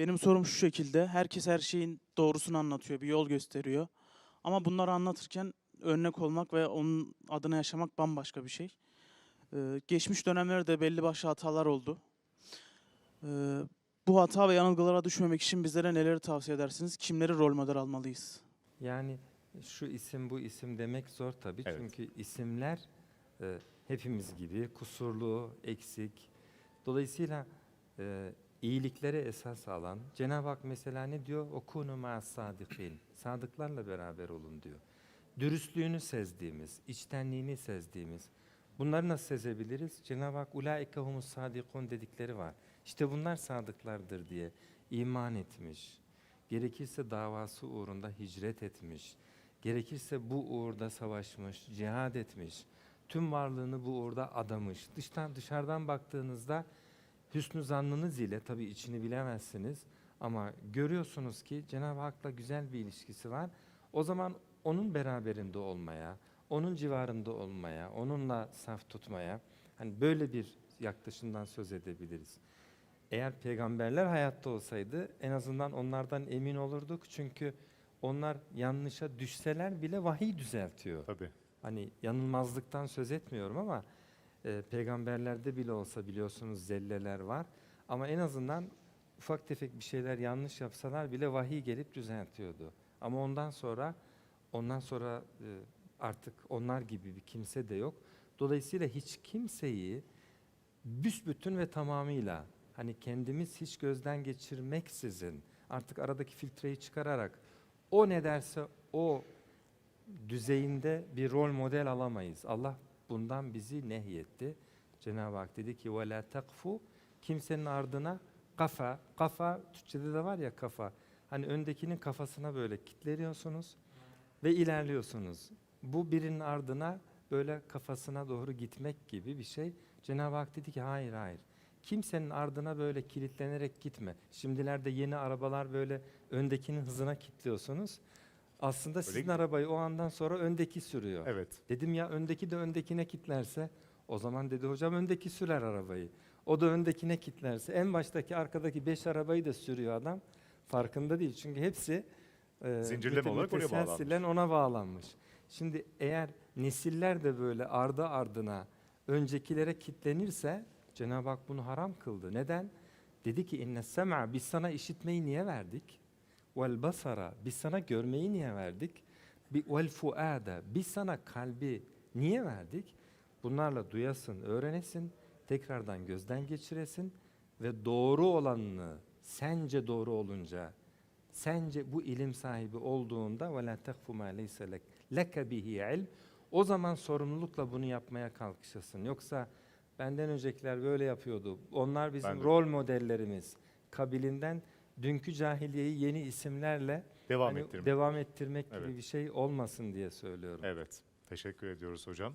Benim sorum şu şekilde. Herkes her şeyin doğrusunu anlatıyor, bir yol gösteriyor. Ama bunları anlatırken örnek olmak ve onun adına yaşamak bambaşka bir şey. Ee, geçmiş dönemlerde belli başlı hatalar oldu. Ee, bu hata ve yanılgılara düşmemek için bizlere neleri tavsiye edersiniz? Kimleri rol model almalıyız? Yani şu isim bu isim demek zor tabii. Evet. Çünkü isimler e, hepimiz gibi kusurlu, eksik. Dolayısıyla e, iyiliklere esas alan Cenab-ı Hak mesela ne diyor? Okunu ma'as sadikin. Sadıklarla beraber olun diyor. Dürüstlüğünü sezdiğimiz, içtenliğini sezdiğimiz. Bunları nasıl sezebiliriz? Cenab-ı Hak ulaike humus sadikun dedikleri var. İşte bunlar sadıklardır diye iman etmiş. Gerekirse davası uğrunda hicret etmiş. Gerekirse bu uğurda savaşmış, cihad etmiş. Tüm varlığını bu uğurda adamış. Dıştan dışarıdan baktığınızda hüsnü zannınız ile tabii içini bilemezsiniz ama görüyorsunuz ki Cenab-ı Hak'la güzel bir ilişkisi var. O zaman onun beraberinde olmaya, onun civarında olmaya, onunla saf tutmaya hani böyle bir yaklaşımdan söz edebiliriz. Eğer peygamberler hayatta olsaydı en azından onlardan emin olurduk. Çünkü onlar yanlışa düşseler bile vahiy düzeltiyor. Tabii. Hani yanılmazlıktan söz etmiyorum ama e, peygamberlerde bile olsa biliyorsunuz zelleler var. Ama en azından ufak tefek bir şeyler yanlış yapsalar bile vahiy gelip düzeltiyordu. Ama ondan sonra ondan sonra e, artık onlar gibi bir kimse de yok. Dolayısıyla hiç kimseyi büsbütün ve tamamıyla hani kendimiz hiç gözden geçirmeksizin artık aradaki filtreyi çıkararak o ne derse o düzeyinde bir rol model alamayız. Allah bundan bizi nehyetti. Cenab-ı Hak dedi ki وَلَا takfu Kimsenin ardına kafa, kafa Türkçede de var ya kafa. Hani öndekinin kafasına böyle kitleniyorsunuz ve ilerliyorsunuz. Bu birinin ardına böyle kafasına doğru gitmek gibi bir şey. Cenab-ı Hak dedi ki hayır hayır. Kimsenin ardına böyle kilitlenerek gitme. Şimdilerde yeni arabalar böyle öndekinin hızına kilitliyorsunuz. Aslında sizin mi? arabayı o andan sonra öndeki sürüyor. Evet. Dedim ya öndeki de öndekine kitlerse o zaman dedi hocam öndeki sürer arabayı. O da öndekine kitlerse en baştaki arkadaki beş arabayı da sürüyor adam. Farkında değil çünkü hepsi e, Zincirleme olarak oraya müteselsilen ona bağlanmış. Şimdi eğer nesiller de böyle ardı ardına öncekilere kitlenirse Cenab-ı Hak bunu haram kıldı. Neden? Dedi ki inne sem'a biz sana işitmeyi niye verdik? Vel basara biz sana görmeyi niye verdik? Bi vel fuada biz sana kalbi niye verdik? Bunlarla duyasın, öğrenesin, tekrardan gözden geçiresin ve doğru olanını sence doğru olunca sence bu ilim sahibi olduğunda ve la tekfu ma leyse lek leke bihi ilm o zaman sorumlulukla bunu yapmaya kalkışasın. Yoksa benden öncekiler böyle yapıyordu. Onlar bizim rol modellerimiz. Kabilinden dünkü cahiliyeyi yeni isimlerle Devam hani ettirmek. devam ettirmek gibi Evet. bir şey olmasın diye söylüyorum. Evet. Teşekkür ediyoruz hocam.